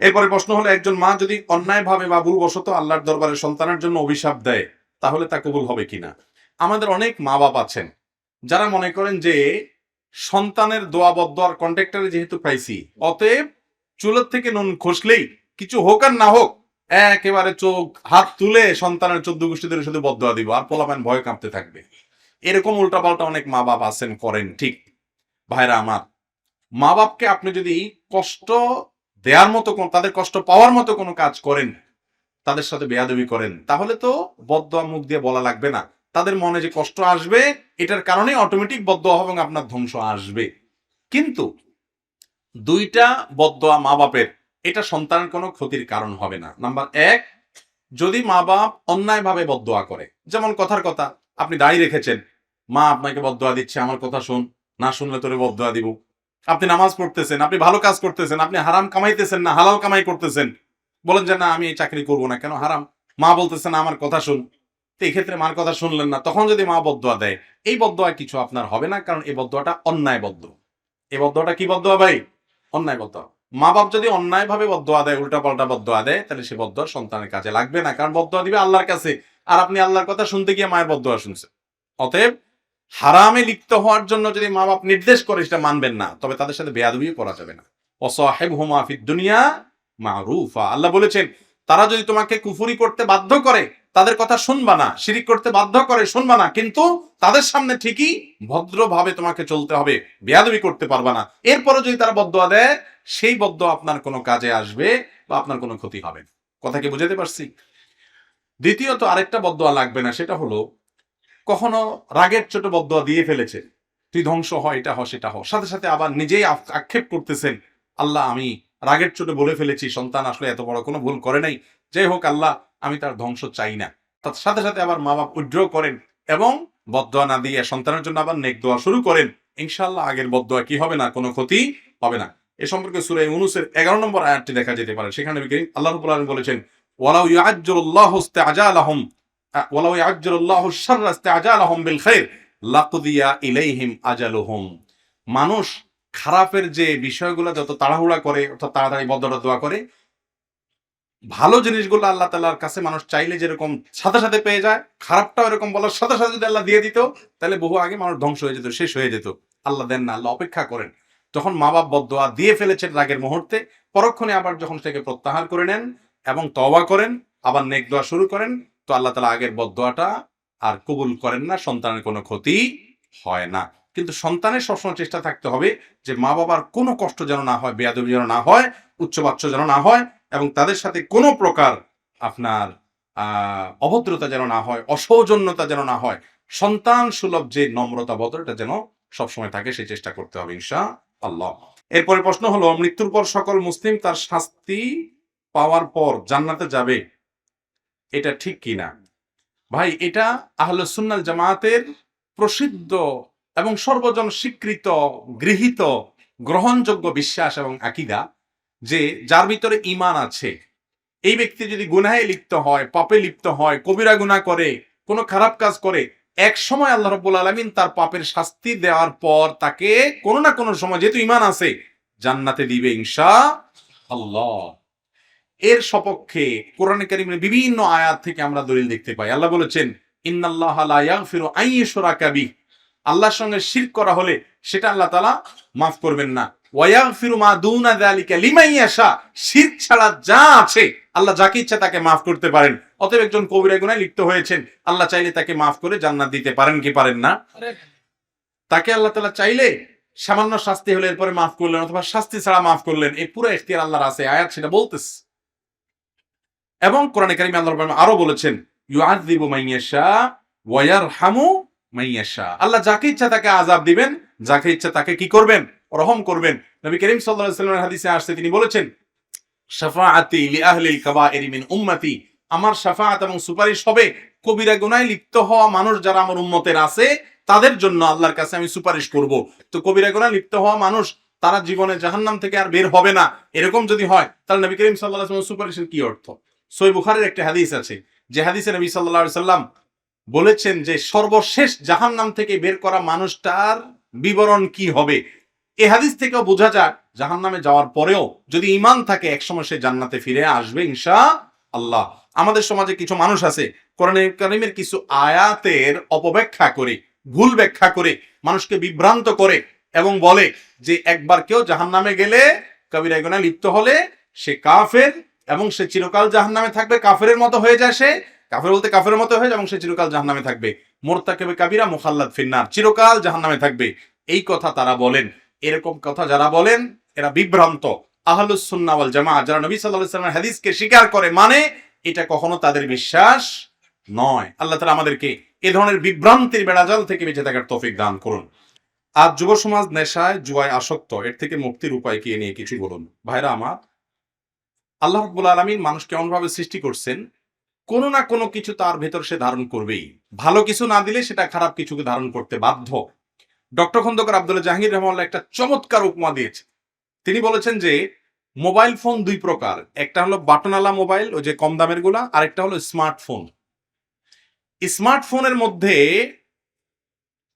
এরপরে প্রশ্ন হলো, একজন মা যদি অন্যায়ভাবে বা ভুলবশত আল্লাহর দরবারে সন্তানের জন্য অভিশাপ দেয়, তাহলে তা কবুল হবে কিনা? আমাদের অনেক মা বাপ আছেন, যারা মনে করেন যে সন্তানের দোয়া আর কন্ট্রাক্টরে যেহেতু পাইছি, অতএব চুলের থেকে নুন খসলেই কিছু হোক আর না হোক, একেবারে চোখ, হাত তুলে সন্তানের চোদ্দ গোষ্ঠী ধরে শুধু বদোয়া দিব, আর পোলাপান ভয় কাঁপতে থাকবে। এরকম উল্টাপাল্টা অনেক মা বাপ আছেন, করেন, ঠিক। ভাইরা আমার মা বাপকে আপনি যদি কষ্ট দেওয়ার মতো কোন, তাদের কষ্ট পাওয়ার মতো কোনো কাজ করেন, তাদের সাথে বেয়াদবি করেন, তাহলে তো বদয়া মুখ দিয়ে বলা লাগবে না। তাদের মনে যে কষ্ট আসবে, এটার কারণে অটোমেটিক বদয়া এবং আপনার ধ্বংস আসবে। কিন্তু দুইটা বদয়া মা বাপের এটা সন্তানের কোনো ক্ষতির কারণ হবে না। নাম্বার এক, যদি মা বাপ অন্যায়ভাবে বদয়া করে, যেমন কথার কথা, আপনি দাঁড়িয়ে রেখেছেন, মা আপনাকে বদয়া দিচ্ছে, আমার কথা শুন, না শুনলে তোরে বদয়া দিব। আপনি নামাজ পড়তেছেন, আপনি ভালো কাজ করতেছেন, আপনি হারাম কামাইতেছেন না, হালাল কামাই করতেছেন। বলেন যে, না, আমি এই চাকরি করব না, কেন হারাম? মা বলতেছেন আমার কথা শুন। তো এই ক্ষেত্রে মার কথা শুনলেন না। তখন যদি মা বদয়া দেয়, এই বদয়া কিছু আপনার হবে না, কারণ এই বদয়াটা অন্যায় বদ্ধ এই বদয়াটা কি বদয়া ভাই? অন্যায় বদয়া মা বাপ যদি অন্যায় ভাবে বদয়া দেয় উল্টা পাল্টা বদয়া দেয়, তাহলে সে বদয়া সন্তানের কাছে লাগবে না, কারণ বদয়া দিবে আল্লাহর কাছে। আর আপনি আল্লাহর কথা শুনতে গিয়ে মায়ের বদয়া শুনছেন। অতএব হারামে লিপ্ত হওয়ার জন্য যদি মা বাপ নির্দেশ করে, সেটা মানবেন না, তবে তাদের সাথে বেয়াদবিও করা যাবে না। অসহেব হুমা ফিদ দুনিয়া মারুফা। আল্লাহ বলেছেন, তারা যদি তোমাকে কুফুরি করতে বাধ্য করে, তাদের কথা শুনবা না, শিরিক করতে বাধ্য করে, শুনবা না, কিন্তু তাদের সামনে ঠিকই ভদ্রভাবে তোমাকে চলতে হবে, বেয়াদবি করতে পারবা না। এরপরে যদি তারা বদয়া দেয়, সেই বদ্ধ আপনার কোনো কাজে আসবে বা আপনার কোনো ক্ষতি হবে কথা কি বুঝাতে পারছি? দ্বিতীয়ত আরেকটা বদয়া লাগবে না, সেটা হলো কখনো রাগের ছোট বদয়া দিয়ে ফেলেছে, তুই ধ্বংস হয় এটা হ, সেটা হ। সাথে সাথে আবার নিজেই আক্ষেপ করতেছেন, আল্লাহ, আমি রাগের চোটে বলে ফেলেছি, সন্তান আসলে এত বড় কোনো ভুল করে নাই। যাই হোক, আল্লাহ, আমি তার ধ্বংস চাই না। তার সাথে সাথে আবার মা বাপ উইড্র করেন এবং বদয়া না দিয়ে সন্তানের জন্য আবার নেক দোয়া শুরু করেন। ইনশাল্লাহ আগের বদয়া কি হবে না, কোনো ক্ষতি হবে না। এ সম্পর্কে সুরে ইউনুসের এগারো নম্বর আয়াতটি দেখা যেতে পারে। সেখানে আল্লাহ বলেছেন, ওয়ালাউ ইয়াজ্জুলুল্লাহু ইস্তিআজালাহুম। ওয়ালাউ ইয়াজ্জুলুল্লাহু শাররা ইস্তিআজালাহুম বিল খাইর, লাকুদিয়া ইলাইহিম আজালুহুম। মানুষ খারাপের যে বিষয়গুলো যত তাড়াহুড়া করে, অর্থাৎ তাড়াতাড়ি বদলা দোয়া করে, ভালো জিনিসগুলো আল্লাহ তাল্লাহর কাছে মানুষ চাইলে যেরকম সাথে সাথে পেয়ে যায় খারাপটা এরকম বলার সাথে সাথে যদি আল্লাহ দিয়ে দিত, তাহলে বহু আগে মানুষ ধ্বংস হয়ে যেত, শেষ হয়ে যেত। আল্লাহ দেন না, আল্লাহ অপেক্ষা করেন। যখন মা বাপ বদোয়া দিয়ে ফেলেছেন রাগের মুহূর্তে, পরক্ষণে আবার যখন সেটাকে প্রত্যাহার করে নেন এবং তওবা করেন, আবার নেক দোয়া শুরু করেন তো আল্লাহ তালা আগের বদোয়াটা আর কবুল করেন না, সন্তানের কোনো ক্ষতি হয় না। কিন্তু সন্তানের সবসময় চেষ্টা থাকতে হবে যে মা বাবার কোনো কষ্ট যেন না হয়, বেয়াদবি যেন না হয়, উচ্চবাচ্য যেন না হয় এবং তাদের সাথে কোনো প্রকার আপনার অভদ্রতা যেন না হয়, অসৌজন্যতা যেন না হয়, সন্তান সুলভ যে নম্রতা এটা যেন সবসময় থাকে, সেই চেষ্টা করতে হবে ইনশা আল্লাহ এরপরে প্রশ্ন হলো, মৃত্যুর পর সকল মুসলিম তার শাস্তি পাওয়ার পর জান্নাতে যাবে এটা ঠিক কি না ভাই, এটা আহলে সুন্নাল জামায়াতের প্রসিদ্ধ এবং সর্বজন স্বীকৃত, গৃহীত, গ্রহণযোগ্য বিশ্বাস এবং আকিদা যে যার ভিতরে ইমান আছে। এই ব্যক্তি যদি গুনাহে লিপ্ত হয়, পাপে লিপ্ত হয়, কবিরা গুনাহ করে, কোনো খারাপ কাজ করে, এক সময় আল্লাহ রব্বুল আলমিন তার পাপের শাস্তি দেওয়ার পর তাকে কোনো না কোনো সময় যেহেতু ইমান আছে, জান্নাতে দিবে ইনশা আল্লাহ। এর সপক্ষে কোরআন কারিমের বিভিন্ন আয়াত থেকে আমরা দলিল দেখতে পাই। আল্লাহ বলেছেন ইন্নাল্লাহ ইয়াগফিরু বিহি। আল্লাহর সঙ্গে শিরক করা হলে সেটা আল্লাহ তাআলা মাফ করবেন না। ওয়ায়াগফিরু মা দুনা যালিকা লিমান ইয়াশা। শিরক ছাড়া যা আছে আল্লাহ যাকে ইচ্ছা তাকে মাফ করতে পারেন। অতএব একজন কবিরা গুনায় লিপ্ত হয়েছেন। আল্লাহ চাইলে তাকে মাফ করে জান্নাত দিতে পারেন কি পারেন না? তাকে আল্লাহ তাআলা চাইলে সামান্য শাস্তি হলে এরপরে মাফ করলেন অথবা শাস্তি ছাড়া মাফ করলেন। এই পুরো এখতিয়ার আল্লাহর আছে আয়াত সেটা বলতেছে। এবং কোরআনে কারিমে আল্লাহ আরও বলেছেন ইউআযযিবু মান ইয়াশা ওয়া ইয়ারহামু আল্লাহ যাকে ইচ্ছা তাকে আযাব দিবেন, যাকে ইচ্ছা তাকে কি করবেন? রহম করবেন। নবী করিম ওয়াসাল্লামের হাদিসে আসছে, তিনি বলেছেন মিন উম্মতি। আমার শাফাআত এবং সুপারিশ হবে কবিরা গুনায় লিপ্ত হওয়া মানুষ যারা আমার উম্মতের আছে, তাদের জন্য আল্লাহর কাছে আমি সুপারিশ করব। তো কবিরা গুনায় লিপ্ত হওয়া মানুষ, তারা জীবনে জাহান্নাম থেকে আর বের হবে না। এরকম যদি হয়, তাহলে নবী করিম সাল্লাল্লাহু আলাইহি সুপারিশের কি অর্থ? সই বুখারের একটা হাদিস আছে, যে হাদিসে নবী আলাইহি সাল্লাম বলেছেন যে সর্বশেষ জাহান্নাম থেকে বের করা মানুষটার বিবরণ কি হবে? এ হাদিস থেকেও বোঝা যায় জাহান নামে যাওয়ার পরেও যদি ইমান থাকে, একসময় সে জান্নাতে ফিরে আসবে ইনশা আল্লাহ আমাদের সমাজে কিছু মানুষ আছে, কোরআনে কারিমের কিছু আয়াতের অপব্যাখ্যা করে, ভুল ব্যাখ্যা করে, মানুষকে বিভ্রান্ত করে এবং বলে যে একবার কেউ জাহান নামে গেলে কবিরা গুনা লিপ্ত হলে সে কাফের এবং সে চিরকাল জাহান নামে থাকবে। কাফের মতো হয়ে যায় সে। কাফের বলতে কাফের মতো হয়ে যায় এবং সে চিরকাল জাহান নামে থাকবে। মোরতাকেবে কাবিরা, মুখাল্লাদ ফিন্নার। চিরকাল জাহান নামে থাকবে। এই কথা তারা বলেন। এরকম কথা যারা বলেন, এরা বিভ্রান্ত। আহলুস সুন্নাহ জামা যারা নবী সাল্লাল্লাহু আলাইহি ওয়াসাল্লামের হাদিসকে স্বীকার করে মানে এটা কখনো তাদের বিশ্বাস নয়। আল্লাহ তাআলা আমাদেরকে এ ধরনের বিভ্রান্তির বেড়াজাল থেকে বেঁচে থাকার তৌফিক দান করুন। আজ যুব সমাজ নেশায় জুয়ায় আসক্ত, এর থেকে মুক্তির উপায় কি নিয়ে কিছু বলুন? ভাইরা আমার আল্লাহ রাব্বুল আলামিন মানুষকে এমনভাবে সৃষ্টি করছেন, কোনো না কোনো কিছু তার ভেতর সে ধারণ করবেই। ভালো কিছু না দিলে সেটা খারাপ কিছুকে ধারণ করতে বাধ্য। ডক্টর খন্দকার আব্দুল্লাহ জাহাঙ্গীর রহমাল্লাহ একটা চমৎকার উপমা দিয়েছে তিনি বলেছেন যে, মোবাইল ফোন দুই প্রকার। একটা হলো বাটনওয়ালা মোবাইল, ওই যে কম দামেরগুলা আরেকটা হলো স্মার্টফোন। স্মার্টফোনের মধ্যে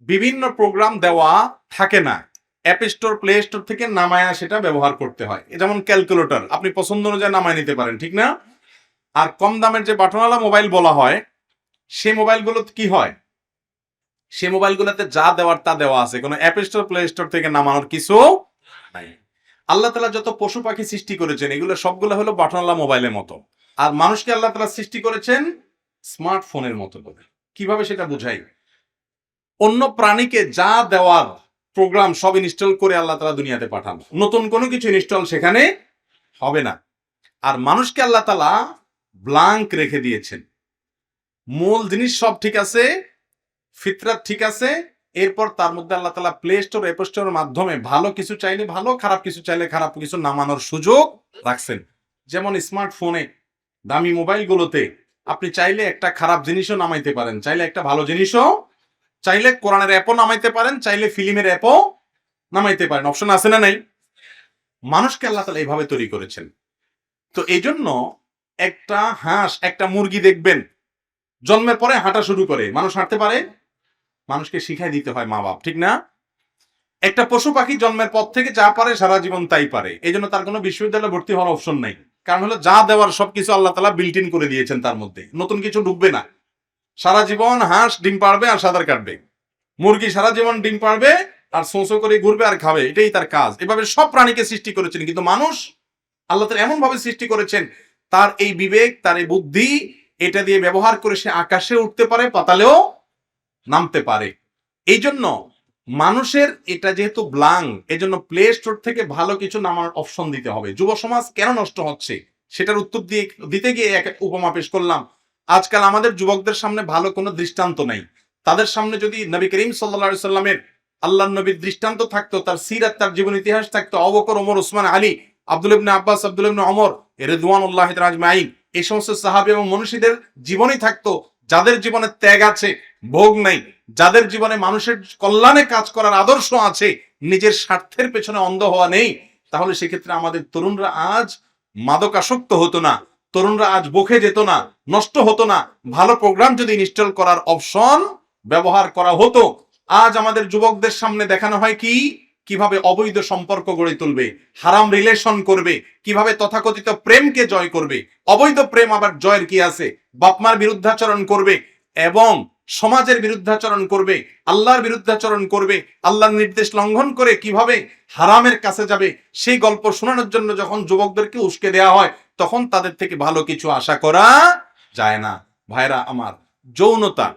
বিভিন্ন প্রোগ্রাম দেওয়া থাকে না। অ্যাপ স্টোর প্লে স্টোর থেকে নামায়া সেটা ব্যবহার করতে হয়। যেমন ক্যালকুলেটর আপনি পছন্দ অনুযায়ী নামায় নিতে পারেন, ঠিক না? আর কম দামের যে বাটনওয়ালা মোবাইল বলা হয়, সে মোবাইলগুলো কি হয়? সে মোবাইলগুলোতে যা দেওয়ার তা দেওয়া আছে। কোনো অ্যাপ স্টোর প্লে স্টোর থেকে নামানোর কিছু নাই। আল্লাহ তালা যত পশু পাখি সৃষ্টি করেছেন, এগুলো সবগুলো হলো বাটনওয়ালা মোবাইলের মতো। আর মানুষকে আল্লাহ তালা সৃষ্টি করেছেন স্মার্টফোনের মতো করে। কীভাবে সেটা বুঝাই? অন্য প্রাণীকে যা দেওয়ার প্রোগ্রাম সব ইনস্টল করে আল্লাহ তালা দুনিয়াতে পাঠান। নতুন কোনো কিছু ইনস্টল সেখানে হবে না। আর মানুষকে আল্লাহ তালা ব্লাঙ্ক রেখে দিয়েছেন। মূল জিনিস সব ঠিক আছে, ফিতরাত ঠিক আছে, এরপর তার মধ্যে আল্লাহ তালা প্লে স্টোর অ্যাপ স্টোরের মাধ্যমে ভালো কিছু চাইলে ভালো, খারাপ কিছু চাইলে খারাপ কিছু নামানোর সুযোগ রাখছেন। যেমন স্মার্টফোনে দামি মোবাইলগুলোতে আপনি চাইলে একটা খারাপ জিনিসও নামাইতে পারেন, চাইলে একটা ভালো জিনিসও চাইলে কোরআনের অ্যাপও নামাইতে পারেন, চাইলে ফিল্মের অ্যাপও নামাইতে পারেন। অপশন আছে না নাই? মানুষকে আল্লাহ তালা এইভাবে তৈরি করেছেন। তো এই জন্য একটা হাঁস, একটা মুরগি দেখবেন, জন্মের পরে হাঁটা শুরু করে। মানুষ হাঁটতে পারে, মানুষকে শিখাই দিতে হয় মা বাপ ঠিক না? একটা পশু পাখি জন্মের পর থেকে যা পারে সারা জীবন তাই পারে। এই জন্য তার কোনো বিশ্ববিদ্যালয়ে ভর্তি হওয়ার অপশন নাই। কারণ হলো যা দেওয়ার সবকিছু আল্লাহ তালা বিল্ট ইন করে দিয়েছেন তার মধ্যে। নতুন কিছু ঢুকবে না। সারা জীবন হাঁস, ডিম পারবে আর সাঁতার কাটবে। মুরগি সারা জীবন ডিম পারবে আর সোঁসো করে ঘুরবে আর খাবে, এটাই তার কাজ। এভাবে সব প্রাণীকে সৃষ্টি করেছেন, কিন্তু মানুষ আল্লাহ তালা এমন ভাবে সৃষ্টি করেছেন, তার এই বিবেক, তার এই বুদ্ধি, এটা দিয়ে ব্যবহার করে সে আকাশে উঠতে পারে, পাতালেও নামতে পারে। এই জন্য মানুষের এটা যেহেতু ব্লাং এজন্য প্লে স্টোর থেকে ভালো কিছু নামার অপশন দিতে হবে। যুব সমাজ কেন নষ্ট হচ্ছে? সেটার উত্তর দিয়ে, দিতে গিয়ে এক উপমা পেশ করলাম। আজকাল আমাদের যুবকদের সামনে ভালো কোনো দৃষ্টান্ত নেই। তাদের সামনে যদি নবী করিম সাল্লা সাল্লামের আল্লাহ নবীর দৃষ্টান্ত থাকতো, তার সিরাত, তার জীবন ইতিহাস থাকতো অবকর ওমর, ওসমান, আলী, আব্দুল ইবনে আব্বাস, আব্দুল ইবনে অমর রেদওয়ান উল্লাহ রাজমাইন এই সমস্ত সাহাবি এবং মনীষীদের জীবনই থাকতো, যাদের জীবনে ত্যাগ আছে, ভোগ নাই, যাদের জীবনে মানুষের কল্যাণে কাজ করার আদর্শ আছে, নিজের স্বার্থের পেছনে অন্ধ হওয়া নেই, তাহলে সেক্ষেত্রে আমাদের তরুণরা আজ মাদকাসক্ত হতো না। তরুণরা আজ বকে যেত না, নষ্ট হতো না। ভালো প্রোগ্রাম যদি ইনস্টল করার অপশন ব্যবহার করা হতো, আজ আমাদের যুবকদের সামনে দেখানো হয় কি? কীভাবে অবৈধ সম্পর্ক গড়ে তুলবে, হারাম রিলেশন করবে, কীভাবে তথাকথিত প্রেমকে জয় করবে, অবৈধ প্রেম আবার জয়ের কি আছে? বাপমার বিরুদ্ধাচরণ করবে এবং সমাজের বিরুদ্ধাচরণ করবে, আল্লাহর বিরুদ্ধাচরণ করবে, আল্লাহর নির্দেশ লঙ্ঘন করে কীভাবে হারামের কাছে যাবে, সেই গল্প শোনানোর জন্য যখন যুবকদেরকে উস্কে দেওয়া হয় তখন তাদের থেকে ভালো কিছু আশা করা যায় না। ভাইরা আমার যৌনতা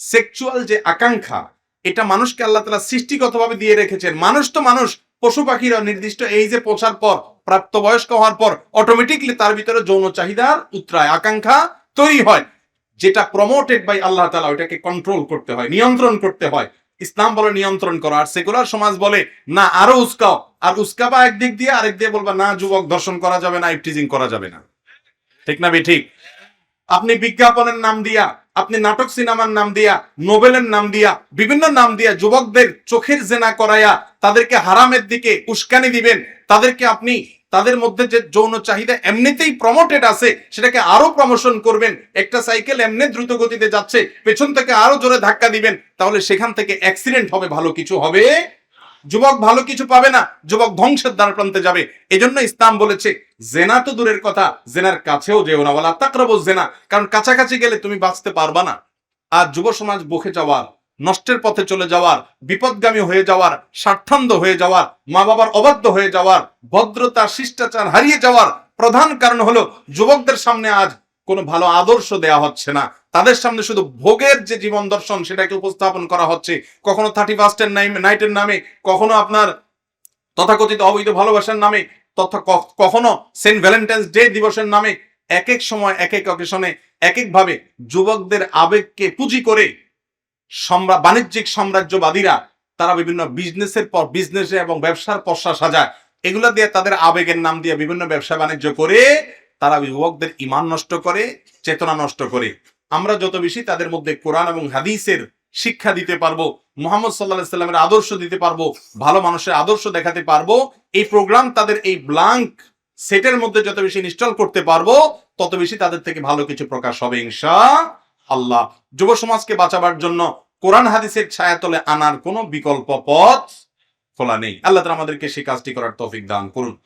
সেক্সুয়াল যে আকাঙ্ক্ষা, এটা মানুষকে আল্লাহ তালা সৃষ্টিগতভাবে দিয়ে রেখেছেন। মানুষ তো মানুষ, পশু পাখিরা নির্দিষ্ট এই যে পৌঁছার পর, প্রাপ্তবয়স্ক হওয়ার পর অটোমেটিকলি তার ভিতরে যৌন চাহিদার উত্তরায় আকাঙ্ক্ষা তৈরি হয়। যেটা প্রমোটেড বাই আল্লাহ তালা, ওইটাকে কন্ট্রোল করতে হয়, নিয়ন্ত্রণ করতে হয়। ইসলাম বলে নিয়ন্ত্রণ করা, আর সেকুলার সমাজ বলে, না, আরও উস্কাও। আর উস্কাবা একদিক দিয়ে আরেক দিয়ে বলবা, না, যুবক, দর্শন করা যাবে না ইফটিজিং করা যাবে না। ঠিক না ঠিক আপনি বিজ্ঞাপনের নাম দিয়া, আপনি নাটক সিনেমার নাম দিয়া, নোবেলের নাম দিয়া, বিভিন্ন নাম দিয়া যুবকদের চোখের জেনা করায়া তাদেরকে হারামের দিকে উস্কানি দিবেন, তাদেরকে আপনি, তাদের মধ্যে যে যৌন চাহিদা এমনিতেই প্রমোটেড আছে, সেটাকে আরও প্রমোশন করবেন, একটা সাইকেল এমনি দ্রুত গতিতে যাচ্ছে, পেছন থেকে আরও জোরে ধাক্কা দিবেন, তাহলে সেখান থেকে অ্যাক্সিডেন্ট হবে, ভালো কিছু হবে যুবক ভালো কিছু পাবে না, যুবক ধ্বংসের দ্বার প্রান্তে যাবে। এজন্য ইসলাম বলেছে, জেনা তো দূরের কথা, জেনার কাছেও যেও না। বলা তাকরব জেনা, কারণ কাছাকাছি গেলে তুমি বাঁচতে পারবা না। আর যুব সমাজ বকে যাওয়ার, নষ্টের পথে চলে যাওয়ার, বিপদগামী হয়ে যাওয়ার, স্বার্থান্ধ হয়ে যাওয়ার মা বাবার অবাধ্য হয়ে যাওয়ার, ভদ্রতা, শিষ্টাচার হারিয়ে যাওয়ার প্রধান কারণ হলো, যুবকদের সামনে আজ কোনো ভালো আদর্শ দেয়া হচ্ছে না। তাদের সামনে শুধু ভোগের যে জীবন দর্শন সেটাকে উপস্থাপন করা হচ্ছে, কখনো থার্টি ফার্স্টের নাইটের নামে, কখনো আপনার তথাকথিত অবৈধ ভালোবাসার নামে, তথা কখনো সেন্ট ভ্যালেন্টাইন্স ডে দিবসের নামে এক এক সময় এক এক অকেশনে এক এক ভাবে যুবকদের আবেগকে পুঁজি করে সম্রা- বাণিজ্যিক সাম্রাজ্যবাদীরা, তারা বিভিন্ন বিজনেসের পর, বিজনেসে এবং ব্যবসার পশ্চা সাজায়। এগুলা দিয়ে তাদের আবেগের নাম দিয়ে বিভিন্ন ব্যবসা বাণিজ্য করে, তারা যুবকদের ইমান নষ্ট করে, চেতনা নষ্ট করে। আমরা যত বেশি তাদের মধ্যে কোরআন এবং হাদিসের শিক্ষা দিতে পারব, মোহাম্মদ সাল্লাহ সাল্লামের আদর্শ দিতে পারব, ভালো মানুষের আদর্শ দেখাতে পারব, এই প্রোগ্রাম তাদের এই ব্লাঙ্ক সেটের মধ্যে যত বেশি ইনস্টল করতে পারব, তত বেশি তাদের থেকে ভালো কিছু প্রকাশ হবে ইনশা আল্লাহ যুব সমাজকে বাঁচাবার জন্য কোরআন হাদিসের ছায়াতলে আনার কোনো বিকল্প পথ খোলা নেই। আল্লাহ তাআলা আমাদেরকে সেই কাজটি করার তৌফিক দান করুন।